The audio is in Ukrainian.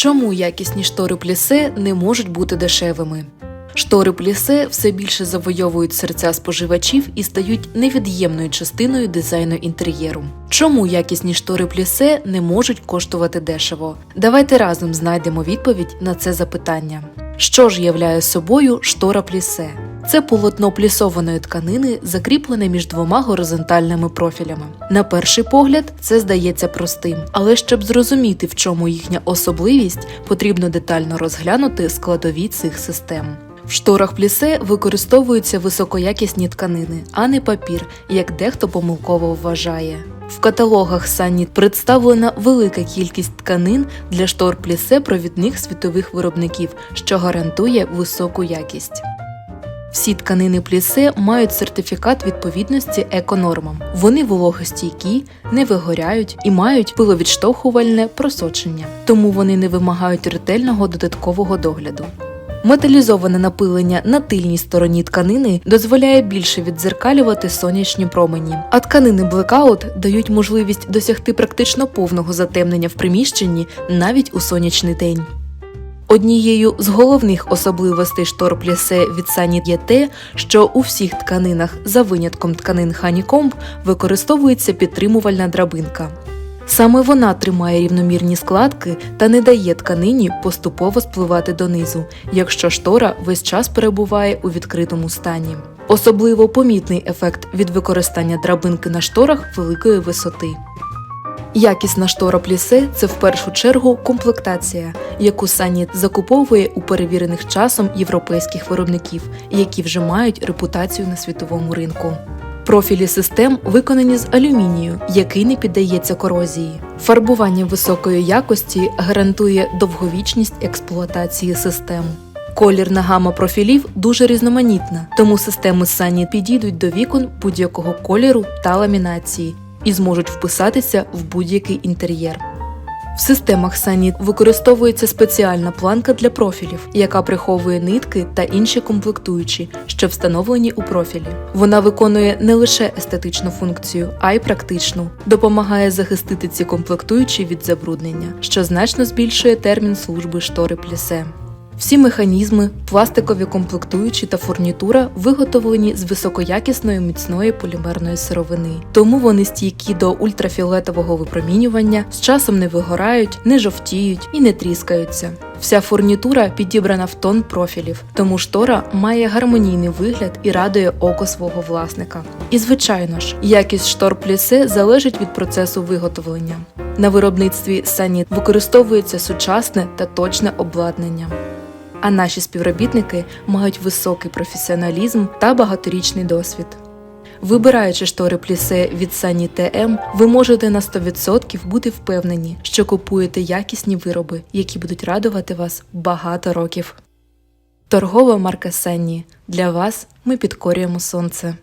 Чому якісні штори плісе не можуть бути дешевими? Штори плісе все більше завойовують серця споживачів і стають невід'ємною частиною дизайну інтер'єру. Чому якісні штори плісе не можуть коштувати дешево? Давайте разом знайдемо відповідь на це запитання. Що ж являє собою штора плісе? Це полотно плісованої тканини, закріплене між двома горизонтальними профілями. На перший погляд, це здається простим, але щоб зрозуміти, в чому їхня особливість, потрібно детально розглянути складові цих систем. В шторах плісе використовуються високоякісні тканини, а не папір, як дехто помилково вважає. В каталогах Санні представлена велика кількість тканин для штор плісе провідних світових виробників, що гарантує високу якість. Всі тканини плісе мають сертифікат відповідності еконормам. Вони вологостійкі, не вигоряють і мають пиловідштовхувальне просочення, тому вони не вимагають ретельного додаткового догляду. Металізоване напилення на тильній стороні тканини дозволяє більше віддзеркалювати сонячні промені, а тканини Blackout дають можливість досягти практично повного затемнення в приміщенні навіть у сонячний день. Однією з головних особливостей штор плісе від Сані є те, що у всіх тканинах, за винятком тканин Honeycomb, використовується підтримувальна драбинка. Саме вона тримає рівномірні складки та не дає тканині поступово спливати донизу, якщо штора весь час перебуває у відкритому стані. Особливо помітний ефект від використання драбинки на шторах великої висоти. Якісна штора плісе це в першу чергу комплектація, яку Саніт закуповує у перевірених часом європейських виробників, які вже мають репутацію на світовому ринку. Профілі систем виконані з алюмінію, який не піддається корозії. Фарбування високої якості гарантує довговічність експлуатації систем. Колірна гама профілів дуже різноманітна, тому системи Сані підійдуть до вікон будь-якого кольору та ламінації і зможуть вписатися в будь-який інтер'єр. В системах Сані використовується спеціальна планка для профілів, яка приховує нитки та інші комплектуючі, що встановлені у профілі. Вона виконує не лише естетичну функцію, а й практичну, допомагає захистити ці комплектуючі від забруднення, що значно збільшує термін служби штори плісе. Всі механізми, пластикові комплектуючі та фурнітура виготовлені з високоякісної міцної полімерної сировини, тому вони стійкі до ультрафіолетового випромінювання, з часом не вигорають, не жовтіють і не тріскаються. Вся фурнітура підібрана в тон профілів, тому штора має гармонійний вигляд і радує око свого власника. І звичайно ж, якість штор плісе залежить від процесу виготовлення. На виробництві Саніт використовується сучасне та точне обладнання. А наші співробітники мають високий професіоналізм та багаторічний досвід. Вибираючи штори плісе від Сані ТМ, ви можете на 100% бути впевнені, що купуєте якісні вироби, які будуть радувати вас багато років. Торгова марка Санні. Для вас ми підкорюємо сонце.